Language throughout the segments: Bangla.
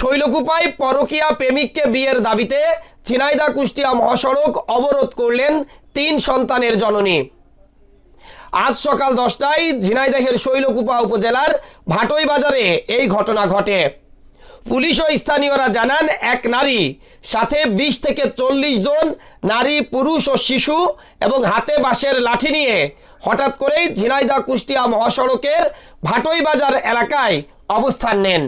শৈলকুপায় পরকীয়া প্রেমিককে বিয়ের দাবিতে ঝিনাইদা কুষ্টিয়া মহাসড়ক অবরোধ করলেন তিন সন্তানের জননী। আজ সকাল দশটায় ঝিনাইদহের শৈলকুপা উপজেলার ভাটই বাজারে এই ঘটনা ঘটে। পুলিশ ও স্থানীয়রা জানান, এক নারী, সাথে বিশ থেকে চল্লিশ জন নারী, পুরুষ ও শিশু এবং হাতে বাঁশের লাঠি নিয়ে হঠাৎ করেই ঝিনাইদা কুষ্টিয়া মহাসড়কের ভাটই বাজার এলাকায় অবস্থান নেন।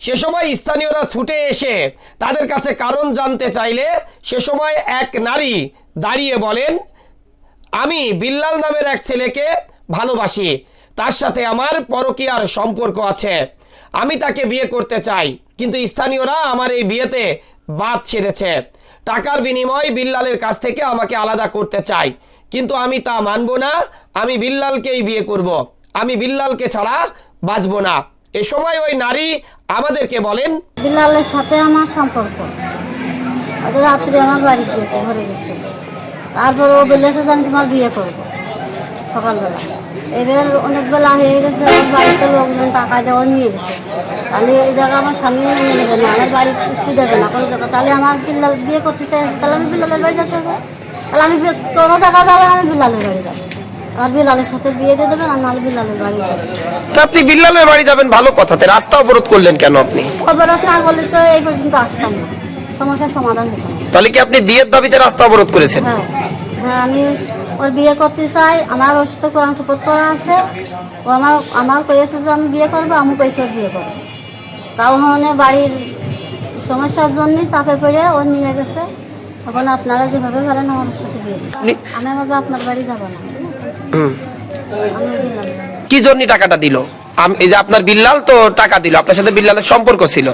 সে সময় স্থানীয়রা ছুটে এসে তাদের কাছে কারণ জানতে চাইলে সে সময় এক নারী দাঁড়িয়ে বলেন, আমি বিল্লাল নামের এক ছেলেকে ভালোবাসি। তার সাথে আমার পরকীয়ার সম্পর্ক আছে। আমি তাকে বিয়ে করতে চাই। কিন্তু স্থানীয়রা আমার এই বিয়েতে বাদ ছেড়েছে। টাকার বিনিময় বিল্লালের কাছ থেকে আমাকে আলাদা করতে চাই। কিন্তু আমি তা মানব না। আমি বিল্লালকেই বিয়ে করব। আমি বিল্লালকে ছাড়া বাঁচব না। এ সময় ওই নারী আমাদেরকে বলেন, বিলালের সাথে আমার সম্পর্ক। রাত্রে আমার বাড়ি গিয়েছে, ঘরে গেছে তারপর ও বলেছে যে আমি তোমার বিয়ে করব সকালবেলা। এবার অনেক বেলা হয়ে গেছে, আমার বাড়িতে লোকজন টাকা দেওয়া নিয়ে গেছে। তাহলে এই জায়গা আমার স্বামী নিয়ে নেবে না, আমার বাড়ি উঠতে দেবে না, কোনো জায়গা। তাহলে আমার বিল্লাল বিয়ে করতে চাই, তাহলে আমি বিল্লালের বাড়ি যেতে হবে। তাহলে আমি কোনো জায়গা যাব আমি বিল্লালের বাড়ি যাব। আর বিল্লালের সাথে বিয়ে দিয়ে দেবেন আর নাহলে বিল্লালের বাড়ি যাবে তা আপনি বিল্লালের বাড়ি যাবেন ভালো কথাতে রাস্তা অবরোধ করলেন কেন আপনি? অবরোধ না করলে তো এই পর্যন্ত আসতাম না। সমস্যার সমাধান হতো। না তাহলে কি আপনি বিয়ের দাবিতে রাস্তা অবরোধ করেছেন? হ্যাঁ। হ্যাঁ আমি ওর বিয়ে করতে চাই। আমার ওর সাথে কোরআন শপথ করা আছে। ও আমার আমার কয়েছে যে আমি বিয়ে করব আমি কয়েছি ওর বিয়ে করব। তাও মানে বাড়ির সমস্যার জন্যই চাপে পড়ে ও নিয়ে গেছে। এখন আপনারা যেভাবে পারেন আমার ওর সাথে বিয়ে দিন। নি- আমি আমার আপনার বাড়ি যাব না। কি জন্য টাকাটা দিল? আম- এই যে আপনার বিল্লাল তো টাকা দিল আপনার সাথে বিল্লালের সম্পর্ক ছিল।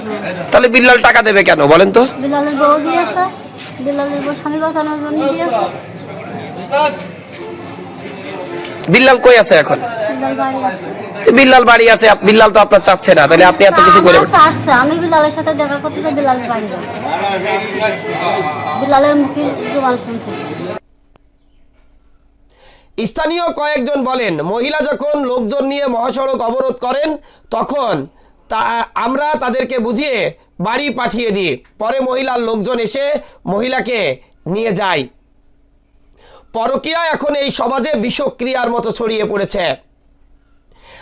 তাহলে বিল্লাল টাকা দেবে কেন বলেন তো? বিলালের বউ দিয়েছে বিলালের বউ স্বামী বাঁচানোর জন্য দিয়েছে। বিল্লাল কই আছে এখন? বিল্লাল বাড়ি আছে। বিল্লাল তো আপনার চাচ্ছে না তাহলে আপনি এত কিছু করে আমি বিলালের সাথে দেখা করতে চাই বিলালের বাড়ি যাব। বিলালের মুখে জোবান শুনতেছি। স্থানীয় কয়েকজন বলেন, মহিলা যখন লোকজন নিয়ে মহাসড়ক অবরোধ করেন, তখন তা, আমরা তাদেরকে বুঝিয়ে বাড়ি পাঠিয়ে দিই। পরে মহিলার লোকজন এসে মহিলাকে নিয়ে যায়। পরকীয়া এখন এই সমাজে বিষক্রিয়ার মতো ছড়িয়ে পড়েছে।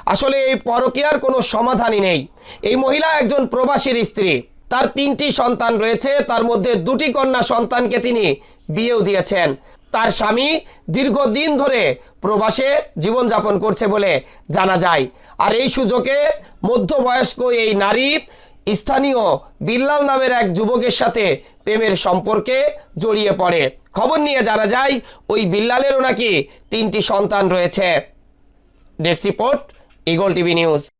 আসলে এই পরকীয়ার কোনো সমাধানই নেই। এই মহিলা একজন প্রবাসীর স্ত্রী। তার তিনটি সন্তান রয়েছে। তার মধ্যে দুটি কন্যা সন্তানকে তিনি বিয়েও দিয়েছেন। তার স্বামী দীর্ঘদিন ধরে প্রবাসে জীবনযাপন করছে বলে জানা যায়। আর এই সুযোগে মধ্যবয়স্ক এই নারী স্থানীয় বিল্লাল নামের এক যুবকের সাথে প্রেমের সম্পর্কে জড়িয়ে পড়ে। খবর নিয়ে জানা যায়, ওই বিল্লালেরও নাকি তিনটি সন্তান রয়েছে। Desk report, eagle TV news.